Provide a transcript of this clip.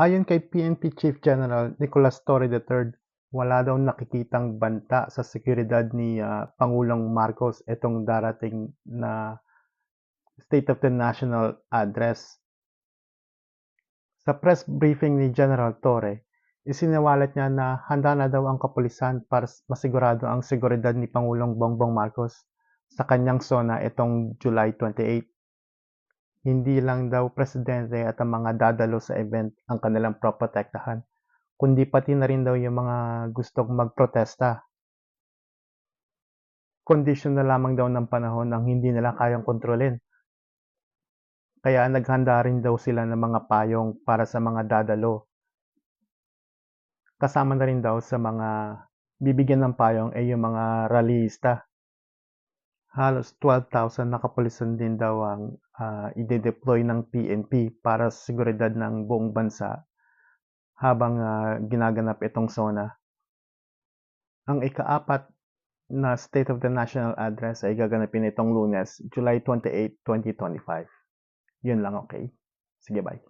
Ayon kay PNP Chief General Nicolas Torre III, wala daw nakikitang banta sa seguridad ni ah, Pangulong Marcos itong darating na State of the National Address. Sa press briefing ni General Torre, isinawalat niya na handa na daw ang kapulisan para masigurado ang seguridad ni Pangulong Bongbong Marcos sa kanyang zona itong July 28. Hindi lang daw presidente at ang mga dadalo sa event ang kanilang proprotektahan, kundi pati na rin daw yung mga gustong magprotesta. Kondisyon na lamang daw ng panahon ang hindi nila kayang kontrolin. Kaya naghanda rin daw sila ng mga payong para sa mga dadalo. Kasama na rin daw sa mga bibigyan ng payong ay yung mga rallyista. Halos 12,000 na kapulisan din daw ang ah, ide-deploy ng PNP para sa seguridad ng buong bansa habang ah, ginaganap itong SONA. Ang ikaapat na State of the National Address ay gaganapin itong lunes, July 28, 2025. Yun lang, okay? Sige, bye.